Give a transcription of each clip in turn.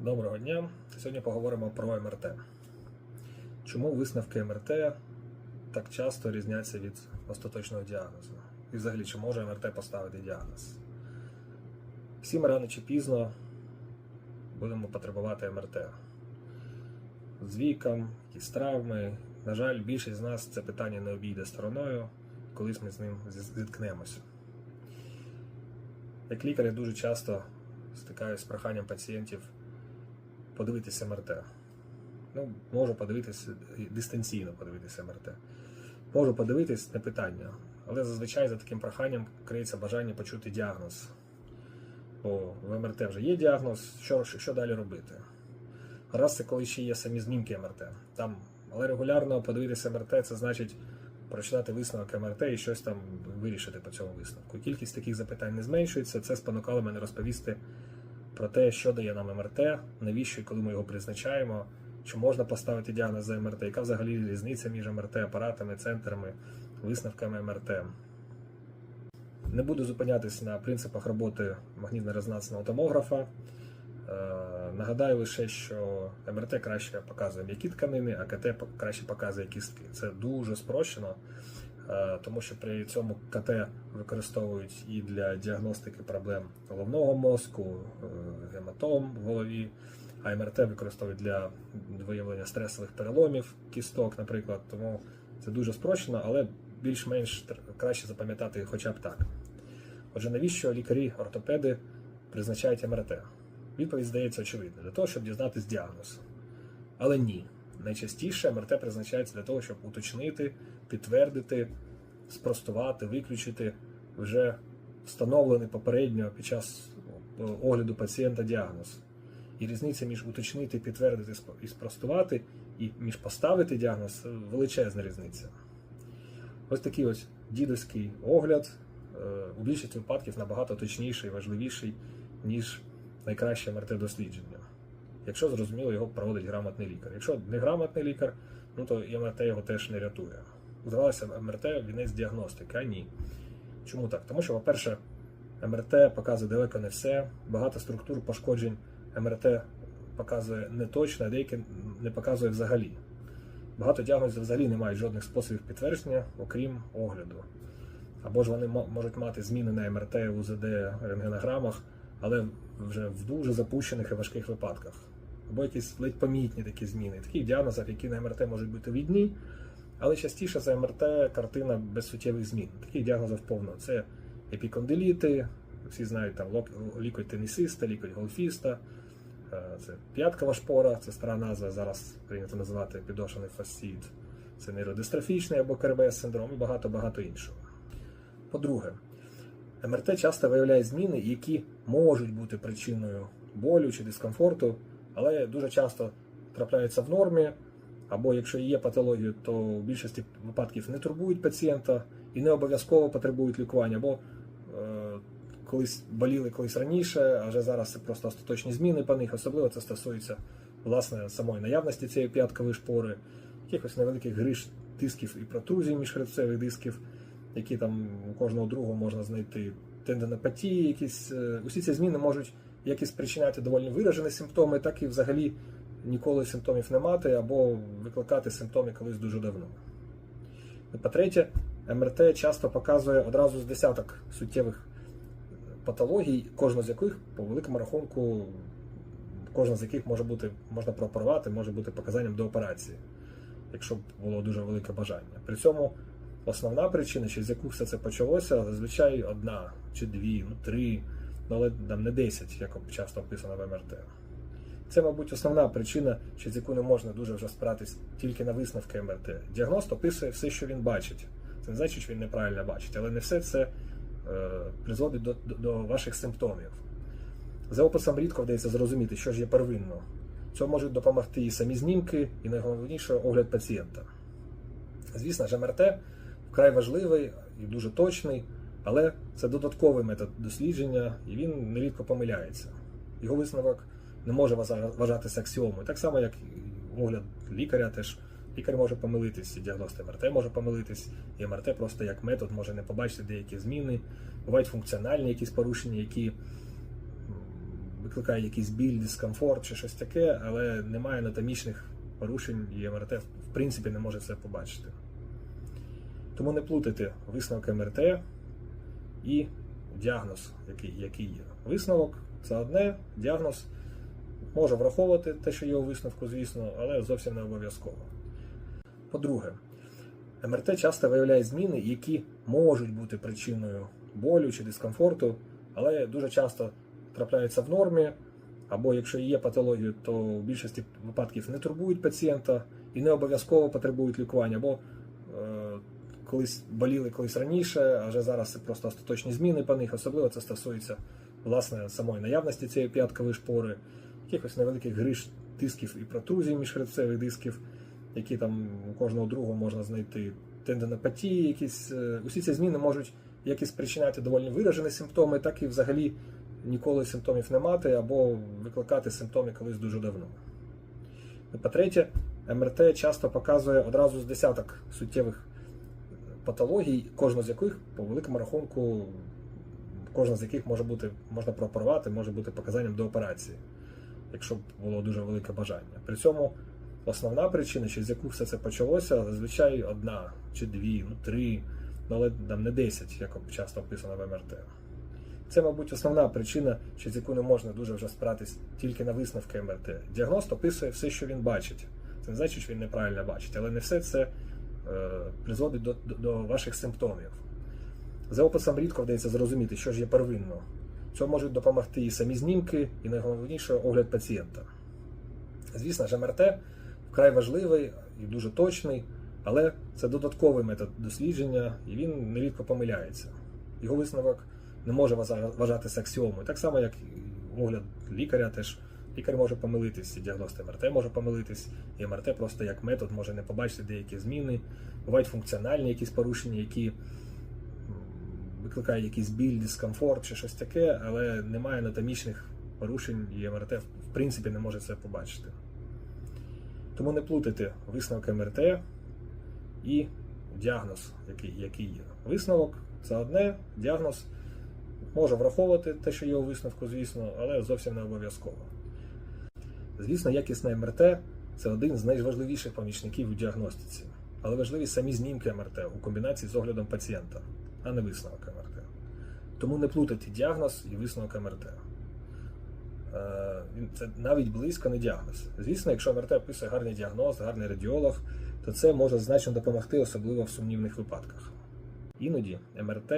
Доброго дня. Сьогодні поговоримо про МРТ. Чому висновки МРТ так часто різняться від остаточного діагнозу? І взагалі, чи може МРТ поставити діагноз? Всі ми рано чи пізно будемо потребувати МРТ. З віком, якісь травми. На жаль, більшість з нас це питання не обійде стороною, колись ми з ним зіткнемося. Як лікар я дуже часто стикаюся з проханням пацієнтів подивитися МРТ. Ну, можу подивитися дистанційно подивитися МРТ. Можу подивитись не питання, але зазвичай за таким проханням криється бажання почути діагноз. Бо в МРТ вже є діагноз, що, що далі робити? Раз це коли ще є самі знімки МРТ. Там, але регулярно подивитися МРТ це значить прочитати висновок МРТ і щось там вирішити по цьому висновку. Кількість таких запитань не зменшується. Це спонукало мене розповісти про те, що дає нам МРТ, навіщо і коли ми його призначаємо, чи можна поставити діагноз за МРТ, яка взагалі різниця між МРТ, апаратами, центрами, висновками МРТ. Не буду зупинятися на принципах роботи магнітно-резонансного томографа. Е, Нагадаю лише, що МРТ краще показує м'які тканини, а КТ краще показує кістки. Це дуже спрощено, тому що при цьому КТ використовують і для діагностики проблем головного мозку, е, гематом в голові, а МРТ використовують для виявлення стресових переломів кісток, наприклад. Тому це дуже спрощено, але більш-менш краще запам'ятати хоча б так. Отже, навіщо лікарі-ортопеди призначають МРТ? Відповідь здається очевидна, для того, щоб дізнатись діагноз. Але ні. Найчастіше МРТ призначається для того, щоб уточнити, підтвердити, спростувати, виключити вже встановлений попередньо під час е, огляду пацієнта діагноз. І різниця між уточнити, підтвердити і спростувати, і між поставити діагноз е, величезна різниця. Ось такий ось дідовський огляд е, у більшості випадків набагато точніший, важливіший, ніж найкраще МРТ-дослідження. Якщо зрозуміло, його проводить грамотний лікар. Якщо не грамотний лікар, ну то і МРТ його теж не рятує. Здавалося, МРТ вінець діагностики, а ні. Чому так? Тому що, по-перше, МРТ показує далеко не все, багато структур пошкоджень МРТ показує не точно, а деякі не показує взагалі. Багато діагнозів взагалі не мають жодних способів підтвердження, окрім огляду. Або ж вони можуть мати зміни на МРТ, УЗД, рентгенограмах, але вже в дуже запущених і важких випадках. Або якісь ледь помітні такі зміни. Таких діагнозів, які на МРТ можуть бути відні, але частіше за МРТ картина без суттєвих змін. Таких діагнозів повно. Це епікондиліти, всі знають там лікоть тенісиста, лікоть голфіста, е, це п'яткова шпора, це стара назва, зараз прийнято називати підошений фасцит. Це нейродистрофічний або КРБС синдром і багато-багато іншого. По-друге, МРТ часто виявляє зміни, які можуть бути причиною болю чи дискомфорту, але дуже часто трапляються в нормі, або якщо є патологія, то в більшості випадків не турбують пацієнта і не обов'язково потребують лікування, або е, колись боліли колись раніше, а вже зараз це просто остаточні зміни по них. Особливо це стосується власне самої наявності цієї п'яткової шпори, якихось невеликих гриж дисків і протрузій міжхребцевих дисків, які там у кожного другого можна знайти тендинопатії, якісь е, усі ці зміни можуть як і доволі виражені симптоми, так і взагалі ніколи симптомів не мати або викликати симптоми колись дуже давно. По-третє, МРТ часто показує одразу з десяток суттєвих патологій, кожна з яких по великому рахунку, кожна з яких може бути можна прооперувати, може бути показанням до операції, якщо було дуже велике бажання. При цьому основна причина, через яку все це почалося, зазвичай одна чи дві, ну три, ну але там не 10, як часто описано в МРТ. Це, мабуть, основна причина, через яку не можна дуже вже спиратись тільки на висновки МРТ. Діагност описує все, що він бачить. Це не значить, що він неправильно бачить, але не все це е, призводить до, до, до ваших симптомів. За описом рідко вдається зрозуміти, що ж є первинно. Цьому можуть допомогти і самі знімки, і найголовніше огляд пацієнта. Звісно ж, МРТ вкрай важливий і дуже точний, але це додатковий метод дослідження, і він нерідко помиляється. Його висновок не може вважатися аксіомою. Так само, як огляд лікаря, теж лікар може помилитись, і діагност МРТ може помилитись, і МРТ просто як метод може не побачити деякі зміни. Бувають функціональні якісь порушення, які м, викликає якийсь біль, дискомфорт чи щось таке, але немає анатомічних порушень, і МРТ в принципі не може це побачити. Тому не плутайте висновок МРТ і діагноз, який, який є. Висновок це одне, діагноз може враховувати те, що є у висновку, звісно, але зовсім не обов'язково. По-друге, МРТ часто виявляє зміни, які можуть бути причиною болю чи дискомфорту, але дуже часто трапляються в нормі, або якщо є патологія, то в більшості випадків не турбують пацієнта і не обов'язково потребують лікування, або е, колись боліли колись раніше, а вже зараз це просто остаточні зміни по них. Особливо це стосується власне самої наявності цієї п'яткової шпори, якихось невеликих гриж дисків і протрузій міжхребцевих дисків, які там у кожного другого можна знайти тендинопатії, якісь е, усі ці зміни можуть як і спричиняти доволі виражені симптоми, так і взагалі ніколи симптомів не мати або викликати симптоми колись дуже давно. І по-третє, МРТ часто показує одразу з десяток суттєвих патологій, кожна з яких, по великому рахунку, кожна з яких може бути, можна прооперувати, може бути показанням до операції, якщо б було дуже велике бажання. При цьому основна причина, через яку все це почалося, зазвичай одна чи дві, ну три, ну але там не 10, як часто описано в МРТ. Це, мабуть, основна причина, через яку не можна дуже вже спиратись тільки на висновки МРТ. Діагност описує все, що він бачить. Це не значить, що він неправильно бачить, але не все це е, призводить до, до, до ваших симптомів. За описом рідко вдається зрозуміти, що ж є первинно. Цього можуть допомогти і самі знімки, і найголовніше огляд пацієнта. Звісно ж, МРТ вкрай важливий і дуже точний, але це додатковий метод дослідження, і він нерідко помиляється. Його висновок не може вважатися аксіомою. Так само, як і огляд лікаря, теж лікар може помилитись, і діагност МРТ може помилитись, і МРТ просто як метод може не побачити деякі зміни. Бувають функціональні якісь порушення, які м, викликають якийсь біль, дискомфорт чи щось таке, але немає анатомічних порушень, і МРТ в принципі не може це побачити. Тому не плутайте висновок МРТ і діагноз, який, який є. Висновок це одне, діагноз може враховувати те, що є у висновку, звісно, але зовсім не обов'язково. Звісно, якісне МРТ це один з найважливіших помічників у діагностиці, але важливі самі знімки МРТ у комбінації з оглядом пацієнта, а не висновок МРТ. Тому не плутайте діагноз і висновок МРТ. Е, Це навіть близько не діагноз. Звісно, якщо МРТ описує гарний діагноз, гарний радіолог, то це може значно допомогти, особливо в сумнівних випадках. Іноді МРТ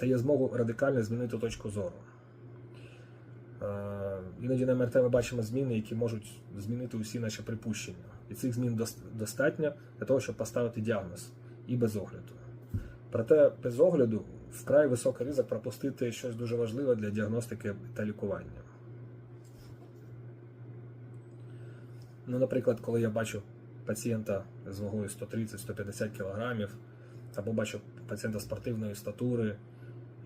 дає змогу радикально змінити точку зору. Е, Іноді на МРТ ми бачимо зміни, які можуть змінити усі наші припущення. І цих змін достатньо для того, щоб поставити діагноз і без огляду. Проте без огляду вкрай високий ризик пропустити щось дуже важливе для діагностики та лікування. Ну, наприклад, коли я бачу пацієнта з вагою 130-150 кг, або бачу пацієнта спортивної статури,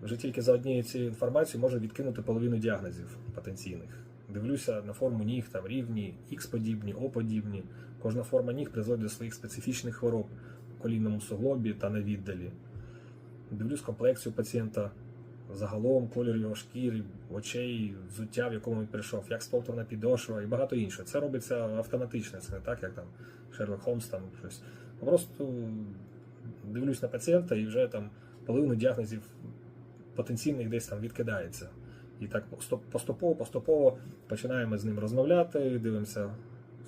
вже тільки за однією цією інформацією можу відкинути половину діагнозів потенційних. Дивлюся на форму ніг, там рівні, X-подібні, O-подібні. Кожна форма ніг призводить до своїх специфічних хвороб у колінному суглобі та на віддалі. Дивлюсь комплекцію пацієнта загалом, колір його шкіри, очей, взуття, в якому він прийшов, як сповтана підошва і багато іншого. Це робиться автоматично, це не так, як там Шерлок Холмс там щось. Просто дивлюсь на пацієнта і вже там половину діагнозів потенційних десь там відкидається. І так поступово, поступово починаємо з ним розмовляти, дивимося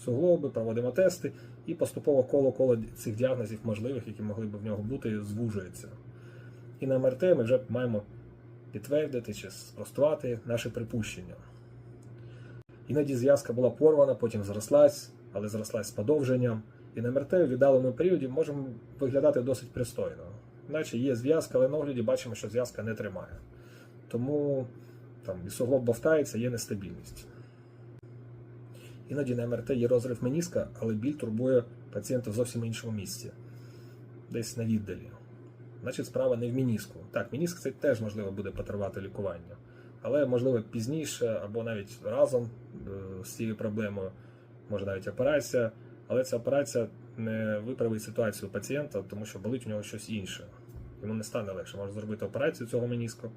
суглоби, проводимо тести, і поступово коло-коло цих діагнозів можливих, які могли б в нього бути, звужується. І на МРТ ми вже маємо підтвердити чи спростувати наші припущення. Іноді зв'язка була порвана, потім зрослась, але зрослась з подовженням. І на МРТ в віддаленому періоді можемо виглядати досить пристойно. Наче є зв'язка, але на огляді бачимо, що зв'язка не тримає. Тому там і бовтається, є нестабільність. Іноді на МРТ є розрив меніска, але біль турбує пацієнта в зовсім іншому місці, десь на віддалі. Значить, справа не в мініску. Так, мініск це теж можливо буде потребувати лікування, але можливо пізніше або навіть разом е, з цією проблемою, може навіть операція. Але ця операція не виправить ситуацію пацієнта, тому що болить у нього щось інше. Йому не стане легше. Може зробити операцію цього меніску,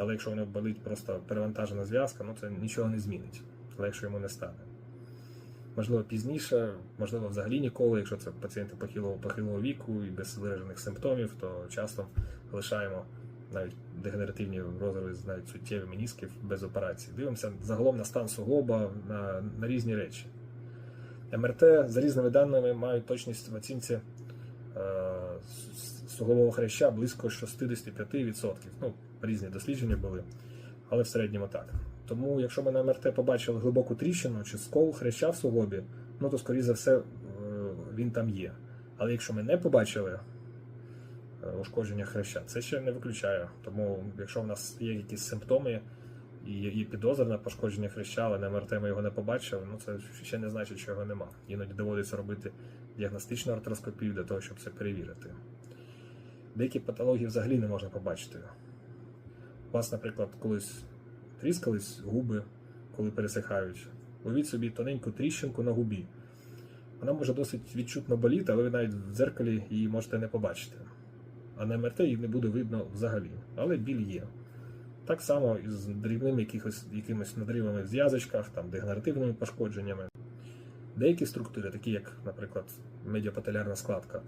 Але якщо воно болить просто перевантажена зв'язка, ну це нічого не змінить, легше йому не стане. Можливо, пізніше, можливо, взагалі ніколи, якщо це пацієнти похилого, похилого віку і без виражених симптомів, то часто лишаємо навіть дегенеративні розриви, навіть суттєві менісків без операції. Дивимося загалом на стан суглоба, на, на різні речі. МРТ за різними даними мають точність в оцінці е, с- суглового хряща близько 65%. Ну, різні дослідження були, але в середньому так. Тому, якщо ми на МРТ побачили глибоку тріщину чи скол хряща в суглобі, ну то, скоріше за все, е, він там є. Але якщо ми не побачили е, ушкодження хряща, це ще не виключає. Тому, якщо в нас є якісь симптоми і є підозра на пошкодження хряща, але на МРТ ми його не побачили, ну це ще не значить, що його нема. Іноді доводиться робити діагностичну артроскопію для того, щоб це перевірити. Деякі патології взагалі не можна побачити. У вас, наприклад, колись тріскались губи, коли пересихають. Уявіть собі тоненьку тріщинку на губі. Вона може досить відчутно боліти, але ви навіть в дзеркалі її можете не побачити. А на МРТ її не буде видно взагалі. Але біль є. Так само і з дрібними якихось, якимись надривами в зв'язочках, там, дегенеративними пошкодженнями. Деякі структури, такі як, наприклад, медіапателярна складка,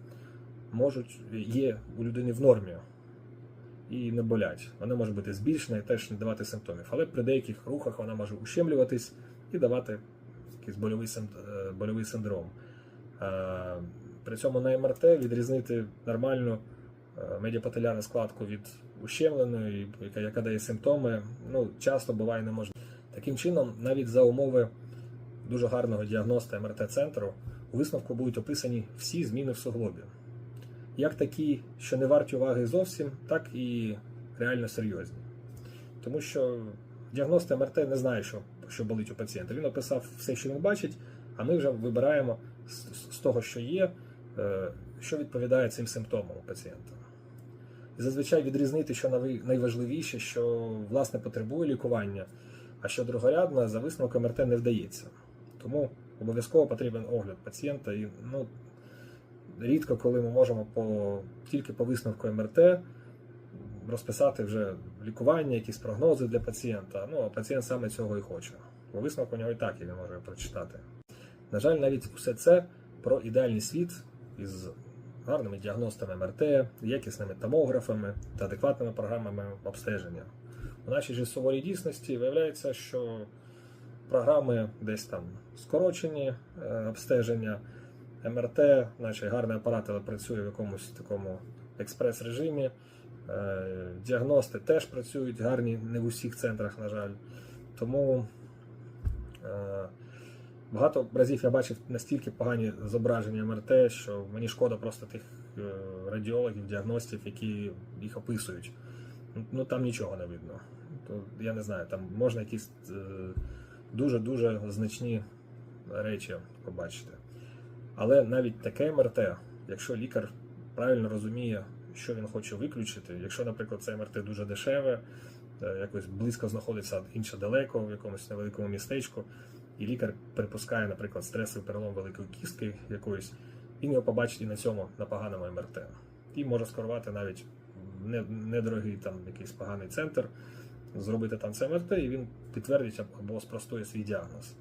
можуть, є у людини в нормі і не болять. Вона може бути збільшена і теж не давати симптомів. Але при деяких рухах вона може ущемлюватись і давати якийсь больовий, е, больовий синдром. Е, При цьому на МРТ відрізнити нормальну е, медіапателярну складку від ущемленої, яка, яка дає симптоми, ну, часто буває неможливо. Таким чином, навіть за умови дуже гарного діагноста МРТ-центру, у висновку будуть описані всі зміни в суглобі. Як такі, що не варті уваги зовсім, так і реально серйозні. Тому що діагност МРТ не знає, що, що болить у пацієнта. Він описав все, що він бачить, а ми вже вибираємо з, з того, що є, е, що відповідає цим симптомам у пацієнта. І зазвичай відрізнити, що найважливіше, що власне потребує лікування, а що другорядно, за висновком МРТ не вдається. Тому обов'язково потрібен огляд пацієнта. І, ну, рідко, коли ми можемо по, тільки по висновку МРТ розписати вже лікування, якісь прогнози для пацієнта. Ну, а пацієнт саме цього і хоче. Бо висновок у нього і так і він може прочитати. На жаль, навіть усе це про ідеальний світ із гарними діагностами МРТ, якісними томографами та адекватними програмами обстеження. У нашій же суворій дійсності виявляється, що програми десь там скорочені е, обстеження, МРТ, наче гарний апарат, але працює в якомусь такому експрес-режимі. Е, Діагности теж працюють гарні, не в усіх центрах, на жаль. Тому е, багато разів я бачив настільки погані зображення МРТ, що мені шкода просто тих е, радіологів, діагностів, які їх описують. Ну там нічого не видно. То я не знаю, там можна якісь дуже-дуже значні речі побачити. Але навіть таке МРТ, якщо лікар правильно розуміє, що він хоче виключити, якщо, наприклад, це МРТ дуже дешеве, е, якось близько знаходиться, інше далеко, в якомусь невеликому містечку, і лікар припускає, наприклад, стресовий перелом великої кістки якоїсь, він його побачить і на цьому на поганому МРТ. І може скорувати навіть недорогий там якийсь поганий центр, зробити там це МРТ, і він підтвердить або спростує свій діагноз.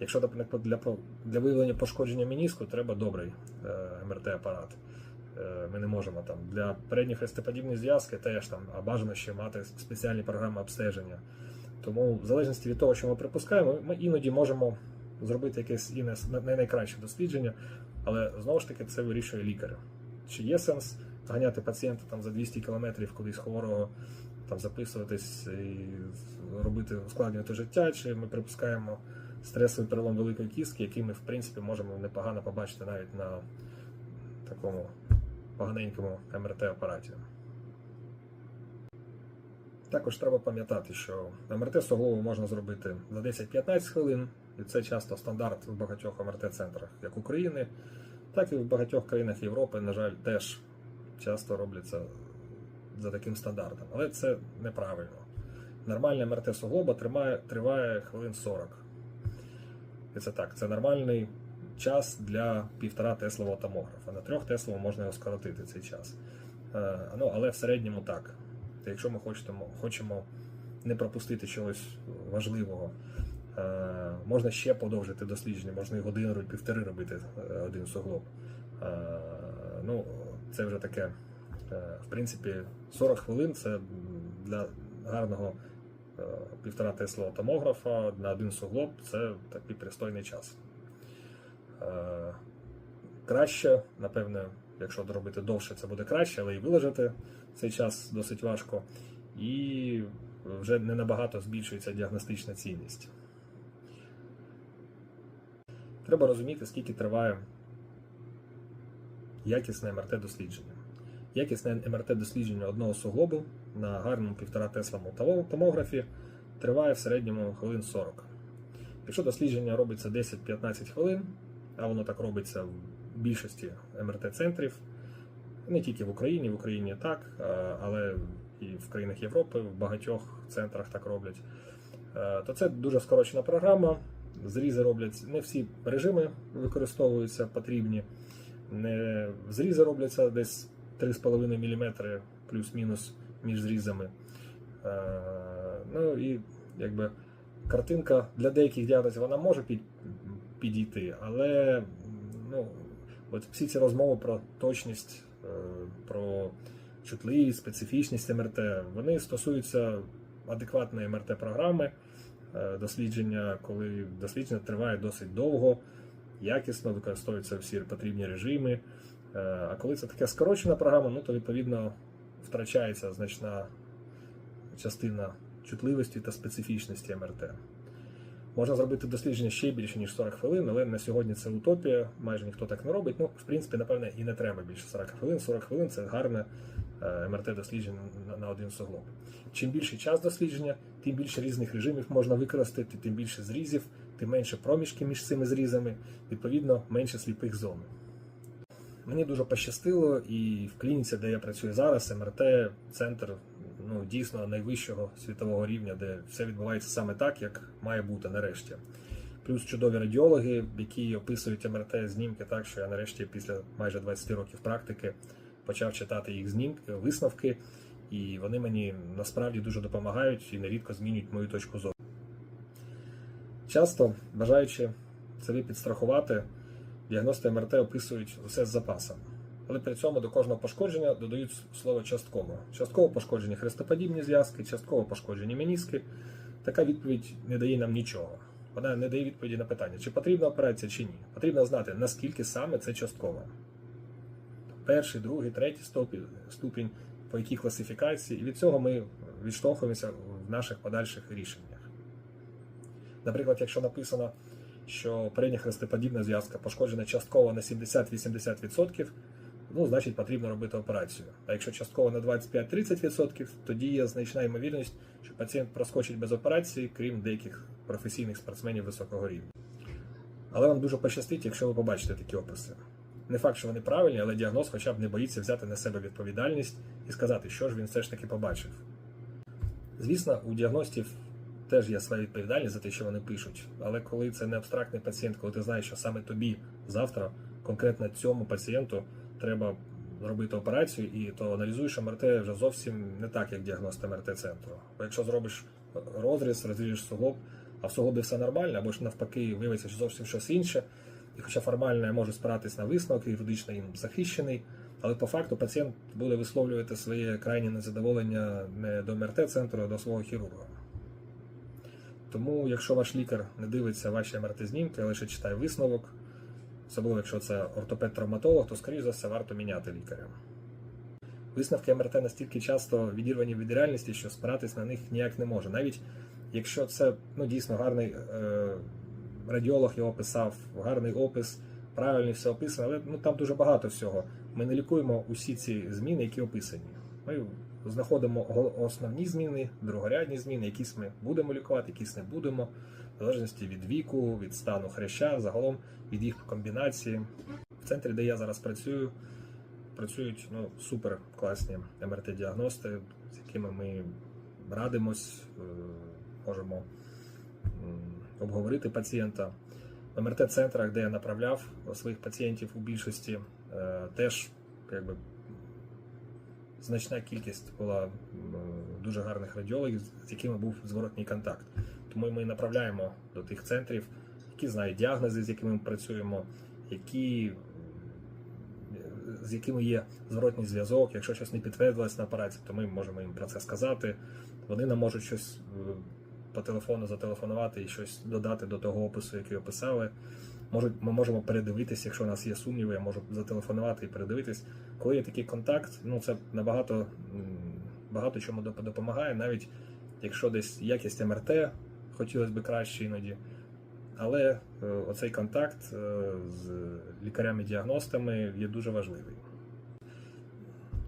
Якщо, для, для виявлення пошкодження меніску треба добрий е, МРТ-апарат. Е, ми не можемо там для передніх хрестоподібних зв'язки теж там, а бажано ще мати спеціальні програми обстеження. Тому, в залежності від того, що ми припускаємо, ми іноді можемо зробити якесь і не, не найкраще дослідження, але знову ж таки це вирішує лікар. Чи є сенс ганяти пацієнта там за 200 кілометрів кудись хворого, там записуватись і робити ускладнювати життя, чи ми припускаємо стресовий перелом великої кістки, який ми в принципі можемо непогано побачити навіть на такому поганенькому МРТ-апараті. Також треба пам'ятати, що МРТ суглобу можна зробити за 10-15 хвилин, і це часто стандарт в багатьох МРТ-центрах, як України, так і в багатьох країнах Європи, на жаль, теж часто робляться за таким стандартом. Але це неправильно. Нормальне МРТ суглоба триває хвилин 40. І це так, це нормальний час для 1,5 теслового томографа. На 3 тесловому можна його скоротити цей час. Е, ну, але в середньому так. Та якщо ми хочемо, хочемо не пропустити чогось важливого, е, можна ще подовжити дослідження, можна і годину, і півтори робити е, один суглоб. Ну, це вже таке. В принципі, 40 хвилин це для гарного півтора теслового томографа на один суглоб це такий пристойний час. Е, Краще, напевне, якщо доробити довше, це буде краще, але і вилежати цей час досить важко. І вже не набагато збільшується діагностична цінність. Треба розуміти, скільки триває якісне МРТ-дослідження. Якісне МРТ-дослідження одного суглобу на гарному 1,5 тесловому томо- томографі триває в середньому хвилин 40. Якщо дослідження робиться 10-15 хвилин, а воно так робиться в більшості МРТ-центрів, не тільки в Україні, в Україні так, але і в країнах Європи, в багатьох центрах так роблять, е, то це дуже скорочена програма. Зрізи роблять не всі режими використовуються потрібні. Не зрізи робляться десь 3,5 мм плюс-мінус між зрізами. Е, Ну і якби картинка для деяких діагнозів вона може під, підійти, але ну, от всі ці розмови про точність, е, про чутливість, специфічність МРТ, вони стосуються адекватної МРТ-програми, е, дослідження, коли дослідження триває досить довго, якісно використовуються всі потрібні режими. А коли це така скорочена програма, ну то відповідно втрачається значна частина чутливості та специфічності МРТ. Можна зробити дослідження ще більше, ніж 40 хвилин, але на сьогодні це утопія, майже ніхто так не робить. Ну, в принципі, напевне, і не треба більше 40 хвилин. 40 хвилин це гарне е, МРТ-дослідження на- один суглоб. Чим більший час дослідження, тим більше різних режимів можна використати, тим більше зрізів, тим менше проміжки між цими зрізами, відповідно, менше сліпих зон. Мені дуже пощастило, і в клініці, де я працюю зараз, МРТ, центр ну, дійсно найвищого світового рівня, де все відбувається саме так, як має бути нарешті. Плюс чудові радіологи, які описують МРТ знімки так, що я нарешті після майже 20 років практики почав читати їх знімки, висновки, і вони мені насправді дуже допомагають і нерідко змінюють мою точку зору. Часто, бажаючи себе підстрахувати, діагности МРТ описують все з запасом. Але при цьому до кожного пошкодження додають слово частково. Частково пошкоджені хрестоподібні зв'язки, частково пошкоджені меніски. Така відповідь не дає нам нічого. Вона не дає відповіді на питання, чи потрібна операція, чи ні. Потрібно знати, наскільки саме це частково. Перший, другий, третій ступінь, ступінь по якій класифікації, і від цього ми відштовхуємося в наших подальших рішеннях. Наприклад, якщо написано, що передня хрестоподібна зв'язка пошкоджена частково на 70-80%, ну, значить потрібно робити операцію. А якщо частково на 25-30%, тоді є значна ймовірність, що пацієнт проскочить без операції, крім деяких професійних спортсменів високого рівня. Але вам дуже пощастить, якщо ви побачите такі описи. Не факт, що вони правильні, але діагноз хоча б не боїться взяти на себе відповідальність і сказати, що ж він все ж таки побачив. Звісно, у діагностів теж є своя відповідальність за те, що вони пишуть. Але коли це не абстрактний пацієнт, коли ти знаєш, що саме тобі завтра, конкретно цьому пацієнту, треба робити операцію, і то аналізуєш МРТ вже зовсім не так, як діагност МРТ-центру. Бо якщо зробиш розріз, розріжеш суглоб, а в суглобі все нормально, або ж навпаки, виявиться що зовсім щось інше. І хоча формально я можу спиратись на висновки, юридично їм захищений, але по факту пацієнт буде висловлювати своє крайнє незадоволення не до МРТ-центру, а до свого хірурга. Тому, якщо ваш лікар не дивиться ваші МРТ-знімки, а лише читає висновок, особливо якщо це ортопед-травматолог, то, скоріш за все, варто міняти лікаря. Висновки МРТ настільки часто відірвані від реальності, що спиратись на них ніяк не може. Навіть якщо це ну, дійсно гарний е, радіолог його писав, гарний опис, правильно все описано, але ну, там дуже багато всього. Ми не лікуємо усі ці зміни, які описані. Ми знаходимо основні зміни, другорядні зміни, якісь ми будемо лікувати, якісь не будемо, в залежності від віку, від стану хряща, загалом від їх комбінації. В центрі, де я зараз працюю, працюють ну, супер класні МРТ-діагности, з якими ми радимось, е, можемо обговорити пацієнта. В МРТ-центрах, де я направляв своїх пацієнтів у більшості, е, теж якби, значна кількість була дуже гарних радіологів, з якими був зворотній контакт. Тому ми направляємо до тих центрів, які знають діагнози, з якими ми працюємо, які, з якими є зворотній зв'язок. Якщо щось не підтвердилось на апараті, то ми можемо їм про це сказати. Вони нам можуть щось е, по телефону зателефонувати і щось додати до того опису, який описали. Можуть, ми можемо передивитись, якщо у нас є сумніви, я можу зателефонувати і передивитись. Коли є такий контакт, ну це набагато багато чому допомагає, навіть якщо десь якість МРТ хотілося б краще іноді. Але е, оцей контакт е, з лікарями-діагностами є дуже важливий.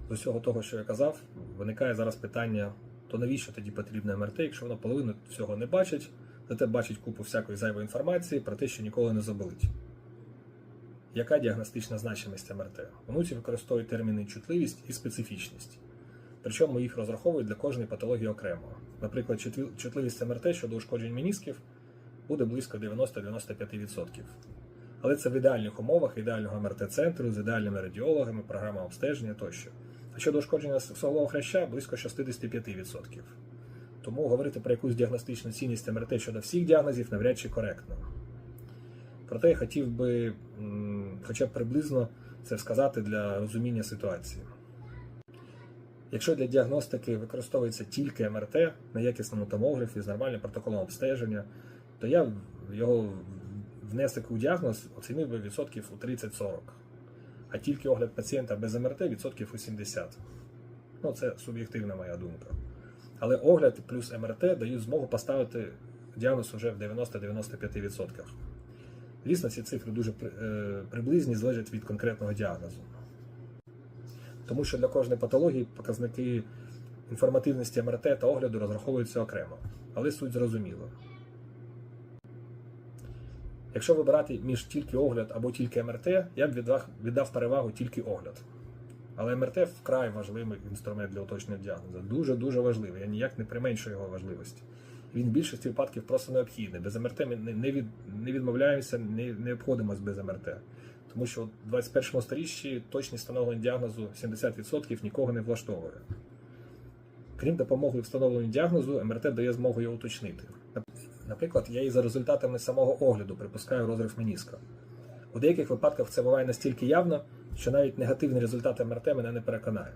З усього того, що я казав, виникає зараз питання: то навіщо тоді потрібне МРТ, якщо воно половину всього не бачить, зате бачить купу всякої зайвої інформації про те, що ніколи не заболить. Яка діагностична значимість МРТ? У науці використовують терміни чутливість і специфічність. Причому їх розраховують для кожної патології окремо. Наприклад, чутливість МРТ щодо ушкоджень менісків буде близько 90-95%. Але це в ідеальних умовах ідеального МРТ-центру з ідеальними радіологами, програма обстеження тощо. А щодо ушкодження суглового хряща близько 65%. Тому говорити про якусь діагностичну цінність МРТ щодо всіх діагнозів навряд чи коректно. Проте я хотів би хоча б приблизно це сказати для розуміння ситуації. Якщо для діагностики використовується тільки МРТ на якісному томографі з нормальним протоколом обстеження, то я його внесок у діагноз оцінив би відсотків у 30-40, а тільки огляд пацієнта без МРТ відсотків у 70. Ну, це суб'єктивна моя думка. Але огляд плюс МРТ дають змогу поставити діагноз уже в 90-95%. Звісно, ці цифри дуже е, приблизні, залежать від конкретного діагнозу. Тому що для кожної патології показники інформативності МРТ та огляду розраховуються окремо, але суть зрозуміла. Якщо вибирати між тільки огляд або тільки МРТ, я б віддав, віддав перевагу тільки огляд. Але МРТ вкрай важливий інструмент для уточнення діагнозу. Дуже-дуже важливий. Я ніяк не применшую його важливості. Він в більшості випадків просто необхідний. Без МРТ ми не, від, не відмовляємося, не, не обходимося без МРТ. Тому що в 21 сторіччі точність встановлення діагнозу 70% нікого не влаштовує. Крім допомоги у встановленні діагнозу, МРТ дає змогу його уточнити. Наприклад, я і за результатами самого огляду припускаю розрив меніска. У деяких випадках це буває настільки явно, що навіть негативний результат МРТ мене не переконає.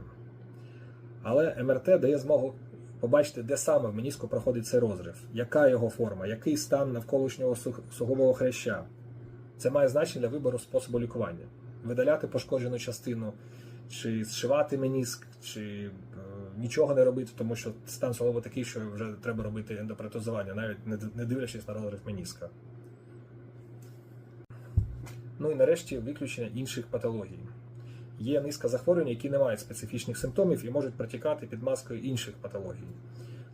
Але МРТ дає змогу побачити, де саме в меніску проходить цей розрив, яка його форма, який стан навколишнього суглового хряща. Це має значення для вибору способу лікування. Видаляти пошкоджену частину, чи зшивати меніск, чи е, нічого не робити, тому що стан суглоба такий, що вже треба робити ендопротезування, навіть не дивлячись на розрив меніска. Ну і нарешті виключення інших патологій. Є низка захворювань, які не мають специфічних симптомів і можуть протікати під маскою інших патологій.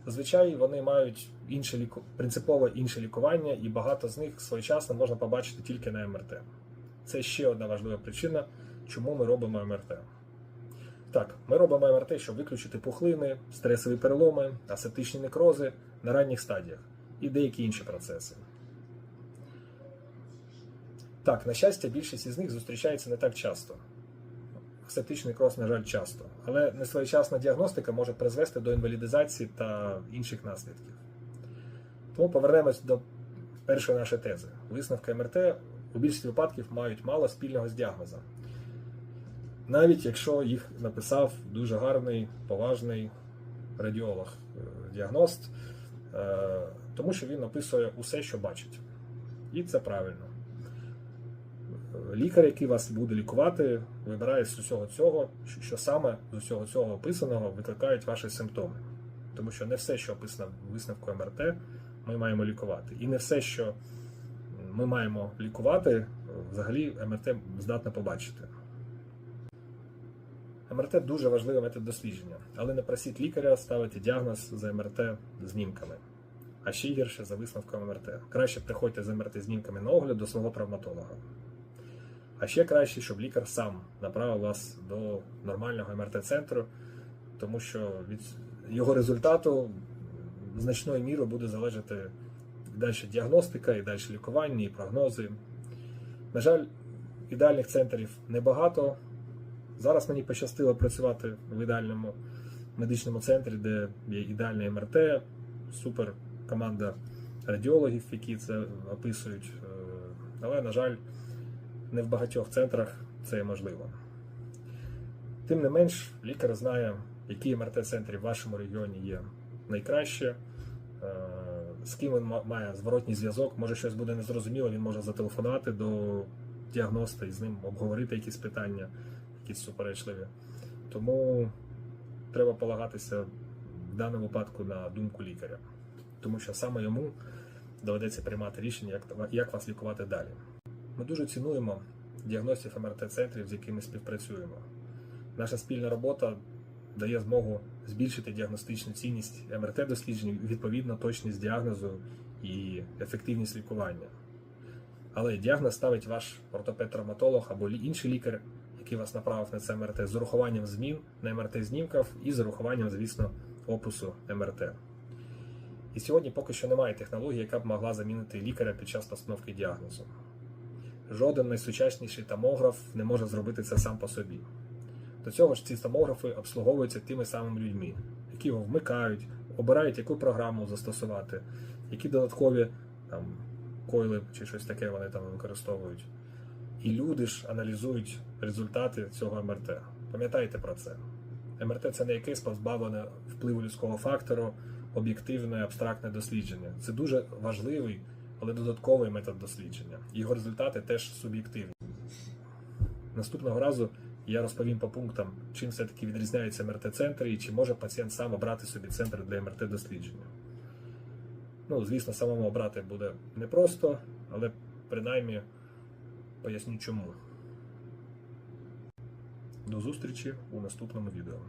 Зазвичай вони мають інше ліку... принципово інше лікування, і багато з них своєчасно можна побачити тільки на МРТ. Це ще одна важлива причина, чому ми робимо МРТ. Так, ми робимо МРТ, щоб виключити пухлини, стресові переломи, асептичні некрози на ранніх стадіях і деякі інші процеси. Так, на щастя, більшість із них зустрічається не так часто. Асептичний некроз, на жаль, часто. Але несвоєчасна діагностика може призвести до інвалідизації та інших наслідків. Тому повернемось до першої нашої тези. Висновки МРТ у більшості випадків мають мало спільного з діагнозом. Навіть якщо їх написав дуже гарний, поважний радіолог-діагност, е, тому що він описує усе, що бачить. І це правильно. Лікар, який вас буде лікувати, вибирає з усього цього, що саме з усього цього описаного викликають ваші симптоми. Тому що не все, що описано в висновку МРТ, ми маємо лікувати. І не все, що ми маємо лікувати, взагалі МРТ здатне побачити. МРТ дуже важливий метод дослідження, але не просіть лікаря ставити діагноз за МРТ знімками, а ще гірше за висновком МРТ. Краще приходьте з МРТ знімками на огляд до свого травматолога. А ще краще, щоб лікар сам направив вас до нормального МРТ-центру, тому що від його результату значною мірою буде залежати і далі діагностика, і далі лікування, і прогнози. На жаль, ідеальних центрів небагато, Зараз мені пощастило працювати в ідеальному медичному центрі, де є ідеальне МРТ, супер команда радіологів, які це описують. Е, Але, на жаль, не в багатьох центрах це можливо. Тим не менш, лікар знає, які МРТ-центри в вашому регіоні є найкраще, е, з ким він має зворотній зв'язок. Може, щось буде незрозуміло, він може зателефонувати до діагноста і з ним обговорити якісь питання, якісь суперечливі. Тому треба полагатися в даному випадку на думку лікаря, тому що саме йому доведеться приймати рішення, як, як вас лікувати далі. Ми дуже цінуємо діагностів МРТ-центрів, з якими співпрацюємо. Наша спільна робота дає змогу збільшити діагностичну цінність МРТ-досліджень, відповідно точність діагнозу і ефективність лікування. Але діагноз ставить ваш ортопед-травматолог або інший лікар, який вас направив на це МРТ, з урахуванням змін на МРТ-знімків і з урахуванням, звісно, опису МРТ. І сьогодні поки що немає технології, яка б могла замінити лікаря під час постановки діагнозу. Жоден найсучасніший томограф не може зробити це сам по собі. До цього ж ці томографи обслуговуються тими самими людьми, які його вмикають, обирають, яку програму застосувати, які додаткові там, койли чи щось таке вони там використовують. І люди ж аналізують результати цього МРТ. Пам'ятайте про це. МРТ це не якесь позбавлене впливу людського фактору, об'єктивне, абстрактне дослідження. Це дуже важливий, але додатковий метод дослідження. Його результати теж суб'єктивні. Наступного разу я розповім по пунктам, чим все-таки відрізняються МРТ-центри і чи може пацієнт сам обрати собі центр для МРТ-дослідження. Ну, звісно, самому обрати буде непросто, але принаймні поясню чому. До зустрічі у наступному відео.